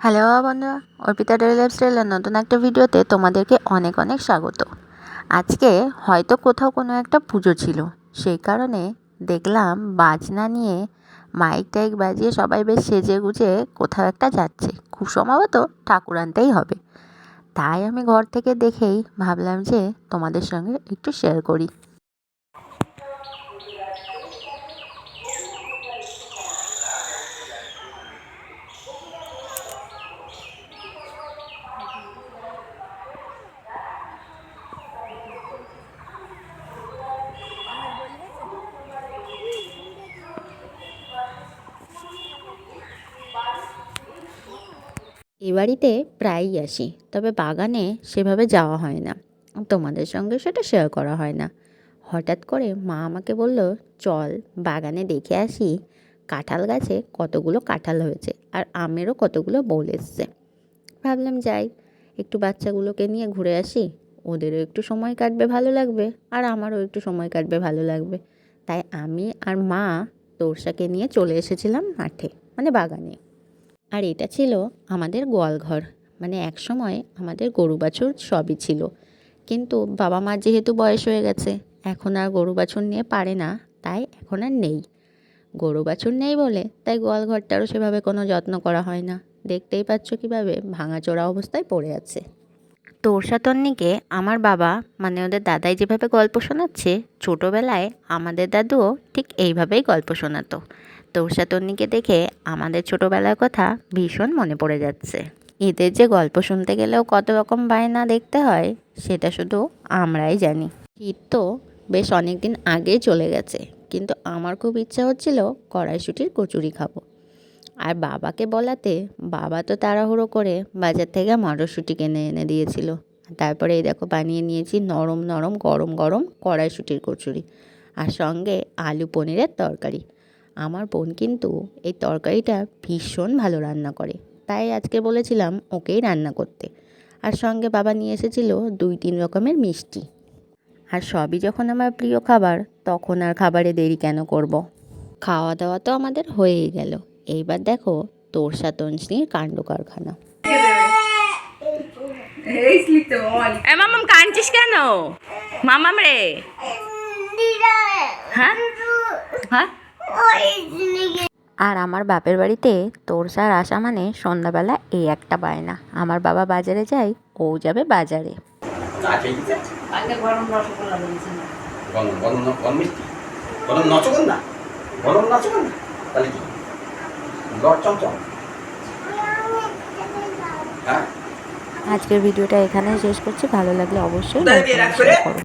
Hello বন্ধুরা Arpita daily লাইফস্টাইলের নতুন একটা ভিডিওতে তোমাদেরকে অনেক অনেক স্বাগত। আজকে হয়তো কোথাও কোনো একটা পুজো ছিল, সেই কারণে দেখলাম বাজনা নিয়ে মাইক টাইক বাজিয়ে সবাই বেশ সেজে গুজে কোথাও একটা যাচ্ছে। খুব সম্ভবত ঠাকুর আনতেই হবে। তাই আমি ঘর থেকে দেখেই ভাবলাম যে তোমাদের সঙ্গে একটু শেয়ার করি। এ বাড়িতে প্রায়ই আসি, তবে বাগানে সেভাবে যাওয়া হয় না। তোমাদের সঙ্গে সেটা শেয়ার করা হয় না। হঠাৎ করে মা আমাকে বলল, চল বাগানে দেখে আসি, কাঁঠাল গাছে কতগুলো কাঁঠাল হয়েছে আর আমেরও কতগুলো বোল এসছে। ভাবলাম যাই, একটু বাচ্চাগুলোকে নিয়ে ঘুরে আসি, ওদেরও একটু সময় কাটবে ভালো লাগবে আর আমারও একটু সময় কাটবে ভালো লাগবে। তাই আমি আর মা তোরসাকে নিয়ে চলে এসেছিলাম মাঠে মানে বাগানে। আর এটা ছিল আমাদের গোয়ালঘর। মানে এক সময় আমাদের গরু বাছুর সবই ছিল। কিন্তু বাবা মা যেহেতু বয়স হয়ে গেছে, এখন আর গরু বাছুর নিয়ে পারে না, তাই এখন আর নেই। গরু বাছুর নেই বলে তাই গোয়ালঘরটারও সেভাবে কোনো যত্ন করা হয় না। দেখতেই পাচ্ছ কীভাবে ভাঙাচোরা অবস্থায় পড়ে আছে। তোরসাতন্নিকে আমার বাবা মানে ওদের দাদাই যেভাবে গল্প শোনাচ্ছে, ছোটোবেলায় আমাদের দাদুও ঠিক এইভাবেই গল্প শোনাতো। তোরসাতন্নিকে দেখে আমাদের ছোটোবেলার কথা ভীষণ মনে পড়ে যাচ্ছে। এদের যে গল্প শুনতে গেলেও কত রকম বায়না দেখতে হয়, সেটা শুধু আমরাই জানি। শীত তো বেশ অনেক দিন আগেই চলে গেছে, কিন্তু আমার খুব ইচ্ছা হচ্ছিল কড়াইশুটির কচুরি খাব। আর বাবাকে বলাতে বাবা তো তাড়াহুড়ো করে বাজার থেকে মটরশুঁটি কিনে এনে দিয়েছিল। তারপরে এই দেখো বানিয়ে নিয়েছি নরম নরম গরম গরম কড়াইশুটির কচুরি, আর সঙ্গে আলু পনিরের তরকারি। আমার বোন কিন্তু এই তরকারিটা ভীষণ ভালো রান্না করে। তাই আজকে বলেছিলাম ওকেই রান্না করতে। আর সঙ্গে বাবা নিয়ে এসেছিল দুই তিন রকমের মিষ্টি। আর সবই যখন আমার প্রিয় খাবার তখন আর খাবারে দেরি কেন করব। খাওয়া দাওয়া তো আমাদের হয়েই গেল। এইবার দেখো তোরসা তন্সির কাণ্ড কারখানা। মামাম কাঁদছিস কেন? মামাম রে। হ্যাঁ? হ্যাঁ? আর আমার বাপের বাড়িতে তোরসার আসা মানে সন্ধ্যাবেলা এই একটা বায়না। আমার বাবা বাজারে যায় ও যাবে বাজারে। হ্যাঁ? আজকের ভিডিওটা এখানে শেষ করছি। ভালো লাগলে অবশ্যই